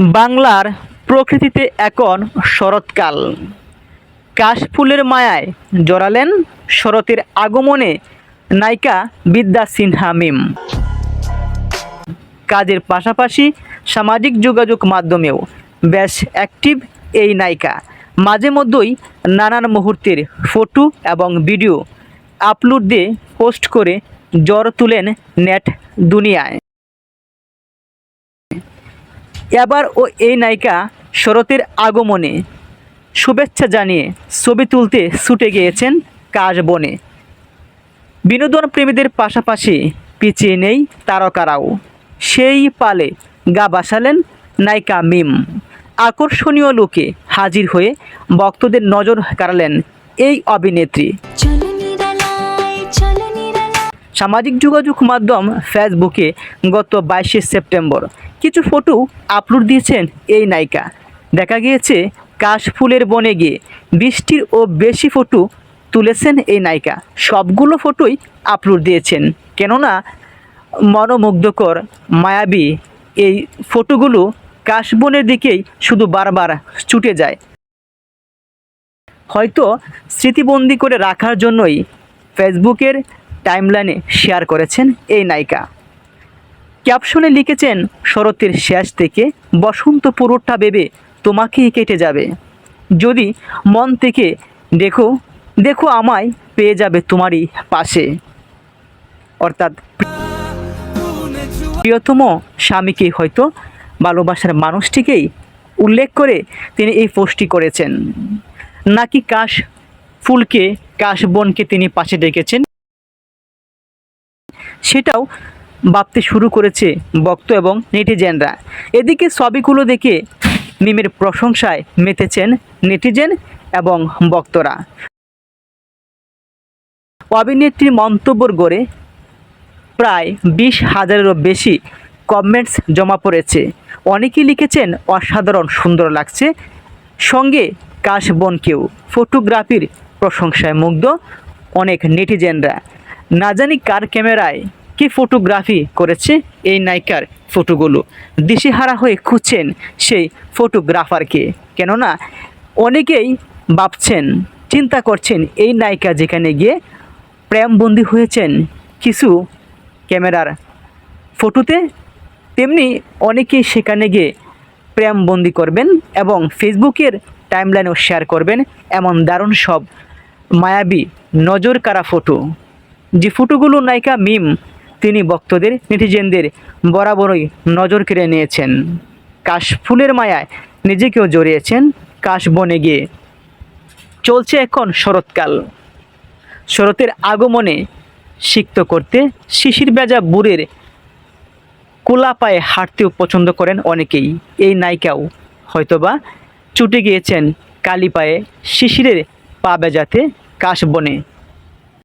বাংলার প্রকৃতিতে এখন শরৎকাল। কাশফুলের মায়ায় জড়ালেন শরতের আগমনে নায়িকা বিদ্যা সিনহা মিম। কাজের পাশাপাশি সামাজিক যোগাযোগ মাধ্যমেও বেশ অ্যাক্টিভ এই নায়িকা। মাঝে মধ্যেই নানান মুহূর্তের ফটো এবং ভিডিও আপলোড দিয়ে পোস্ট করে জ্বর তুলেন নেট দুনিয়ায়। এবার ও এই নায়িকা শরতের আগমনে শুভেচ্ছা জানিয়ে ছবি তুলতে ছুটে গিয়েছেন কাশ বনে। বিনোদন প্রেমীদের পাশাপাশি পিছিয়ে নেই তারকারাও। সেই পালে গা বাসালেন নায়িকা মিম। আকর্ষণীয় লোকে হাজির হয়ে ভক্তদের নজর কাড়ালেন এই অভিনেত্রী। সামাজিক যোগাযোগ মাধ্যম ফেসবুকে গত বাইশে সেপ্টেম্বর কিছু ফটো আপলোড দিয়েছেন এই নায়িকা। দেখা গিয়েছে কাশফুলের বনে গিয়ে বৃষ্টির ও বেশি ফটো তুলেছেন এই নায়িকা। সবগুলো ফটোই আপলোড দিয়েছেন। কেননা, মনোমুগ্ধকর, মায়াবী এই ফটোগুলো কাশবনের দিকেই শুধু বারবার ছুটে যায়। হয়তো স্মৃতিবন্দি করে রাখার জন্যই ফেসবুকের টাইমলাইনে শেয়ার করেছেন এই নায়িকা। ক্যাপশনে লিখেছেন, শরতের শেষ থেকে বসন্ত পুরোটা ভেবে তোমাকেই কেটে যাবে। যদি মন থেকে দেখো দেখো আমায় পেয়ে যাবে তোমারই পাশে। অর্থাৎ প্রিয়তম স্বামীকে হয়তো ভালোবাসার মানুষটিকেই উল্লেখ করে তিনি এই পোস্টটি করেছেন। নাকি কাশ ফুলকে, কাশ বনকে তিনি পাশে ডেকেছেন? সেটাও ভাবতে শুরু করেছে ভক্ত এবং নেটিজেনরা। এদিকে ছবিগুলো দেখে মিমের প্রশংসায় মেতেছেন নেটিজেন এবং বক্তরা অভিনেত্রীর মন্তব্যর গড়ে প্রায় বিশ হাজারেরও বেশি কমেন্টস জমা পড়েছে। অনেকেই লিখেছেন, অসাধারণ, সুন্দর লাগছে। সঙ্গে কাশবনকেও ফটোগ্রাফির প্রশংসায় মুগ্ধ অনেক নেটিজেনরা। না জানি কার ক্যামেরায় কি ফটোগ্রাফি করেছে এই নায়িকার ফটোগুলো। দিশেহারা হয়ে খুঁজছেন সেই ফটোগ্রাফারকে। কেননা অনেকেই ভাবছেন, চিন্তা করছেন এই নায়িকা যেখানে গিয়ে প্রেমবন্দী হয়েছেন কিছু ক্যামেরার ফটোতে, তেমনি অনেকেই সেখানে গিয়ে প্রেমবন্দি করবেন এবং ফেসবুকের টাইমলাইনেও শেয়ার করবেন। এমন দারুণ সব মায়াবী নজর কারা ফটো। যে ফটোগুলো নায়িকা মিম, তিনি ভক্তদের, নেটিজেনদের বরাবরই নজর কেড়ে নিয়েছেন। কাশফুলের মায়ায় নিজেকেও জড়িয়েছেন কাশ বনে গিয়ে। চলছে এখন শরৎকাল। শরতের আগমনে সিক্ত করতে শিশির বেজা বুড়ের কোলা পায়ে হাঁটতেও পছন্দ করেন অনেকেই। এই নায়িকাও হয়তোবা ছুটে গিয়েছেন কালি পায়ে শিশিরের পা বেজাতে কাশবনে